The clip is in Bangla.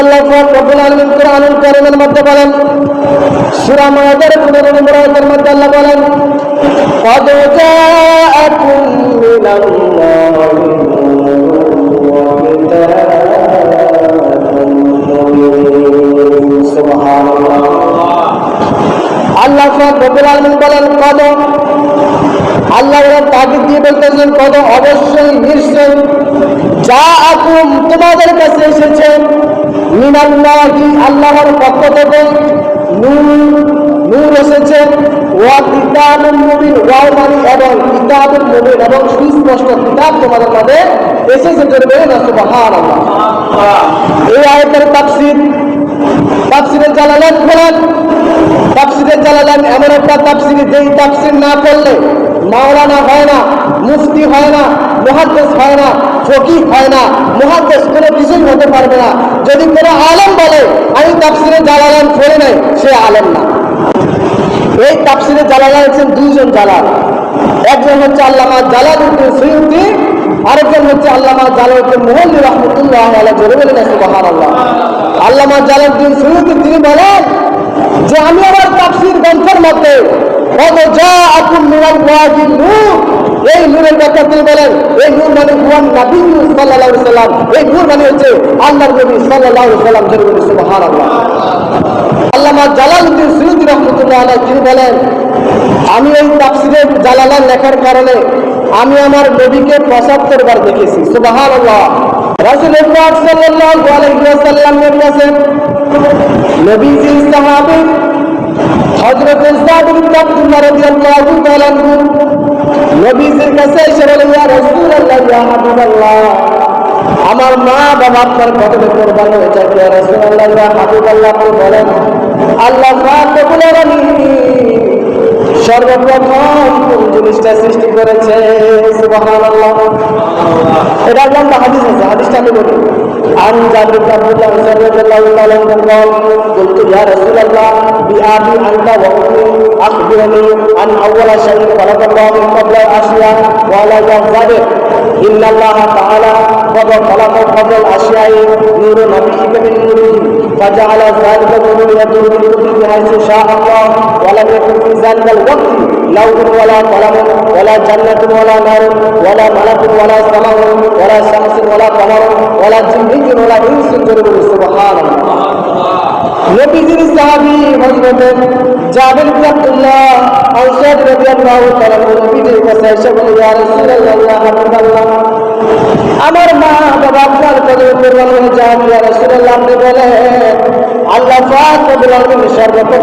আল্লাহ পাক রব্বুল আলামিন কোরআনুল কারীমের মধ্যে বলেন সূরা মায়েদার 15 নম্বর আয়াতের মধ্যে আল্লাহ বলেন قد جاءكم من الله سبحان الله আল্লাহ পাক রব্বুল আলামিন বলেন কদ আল্লাহ ওরা তাকে দিয়ে বলতেছেন কদ অবশ্যই নিশ্চয় যা আকুম তোমাদের কাছে এসেছে মিনাল্লাহি, আল্লাহর পক্ষ থেকে নূর নূর এসেছে। ওয়া কিতাবুল মুবিন, ওয়াও মানে এবং কিতাবুল মুবিন এবং সুস্পষ্ট কিতাব তোমাদের মাঝে এসেছে জোরে বলে না, সুবহানাল্লাহ। এই আয়াতের তাফসীর, তাফসিরের জালালান খোলেন তাফসিরের জালালান এমন একটা তাফসির, যেই তাফসির না করলে মাওলানা হয় না, মুফতি হয় না, মুহাদ্দেস হয় না, ফকিহ হয় না, মুহাদ্দেস কোনো কিছুই হতে পারবে না। যদি কোনো আলেম বলে, আমি তাফসিরের জালালান পড়ে নাই সে আলেম না। এই তাফসিরের জালালান হচ্ছেন দুইজন জালাল। একজন হচ্ছে আল্লামা জালালউদ্দিন সৈয়দি, আরেকজন হচ্ছে আল্লামা জালালউদ্দিন মোহাম্মদ রহমতুল্লাহ আলাইহি জোরে বলেন সুবহানাল্লাহ। আল্লামা জালালউদ্দিন সৈয়দি, তিনি বলেন যে, আমি আমার তাফসির গ্রন্থের মধ্যে এই নূরের কথা তিনি বলেন, এই নূর মানে হুয়ান নবী আলাইহি সাল্লাম। এই নূর মানে হচ্ছে আল্লাহর নবী আলাইহি সাল্লাম জোরে বলেন, সুবহানাল্লাহ। আল্লামা জালালউদ্দিন সৈয়দি রহমতুল্লাহ আলাইহি, তিনি বলেন, আমি এই তাফসিরের জালালান লেখার কারণে আমি আমার নবীকে পঁচাত্তর বার দেখেছি রাসূল পাক সাল্লাল্লাহু আলাইহি ওয়াসাল্লামের কাছে নবীজি, সাহাবী আমার মা বাবা আপনার কদমে কোরবান বলেন আল্লাহ সর্বপ্রথম জিনিসটা সৃষ্টি করেছে? সুবহানাল্লাহ। এটা লম্বা হাদিস আছে হাদিসটা আমি বলি عن جابر بن عبد الله رضي الله تعالى عنه قال قلت يا رسول الله بأبي أنت وأمي أخبرني عن أول شيء خلق الله قبل الأشياء قال يا جابر إن الله تعالى قد خلق قبل الأشياء نور نبيك من نوره فجعل ذلك النور يدور بالكتب حيث شاء الله ولم يكن في ذلك الوقت لوح ولا قلم ولا جنة ولا نار ولا ملك ولا سماء ولا شمس ولا قمر ولا جن ولا إنس جرب سبحان الله নবীজির সাহাবী হযরত জাবির বিন আব্দুল্লাহ আনসারী রাদিয়াল্লাহু তাআলা নবীজির কাছে এসে বলে ইয়া রাসূলুল্লাহ ইয়া হাবিবাল্লাহ আমার মা বাবা আপনার কদমে কোরবান হয়ে যান ইয়া রাসূলুল্লাহ আপনি বলেন আল্লাহ পাক রব্বুল আলামিন সর্বপ্রথম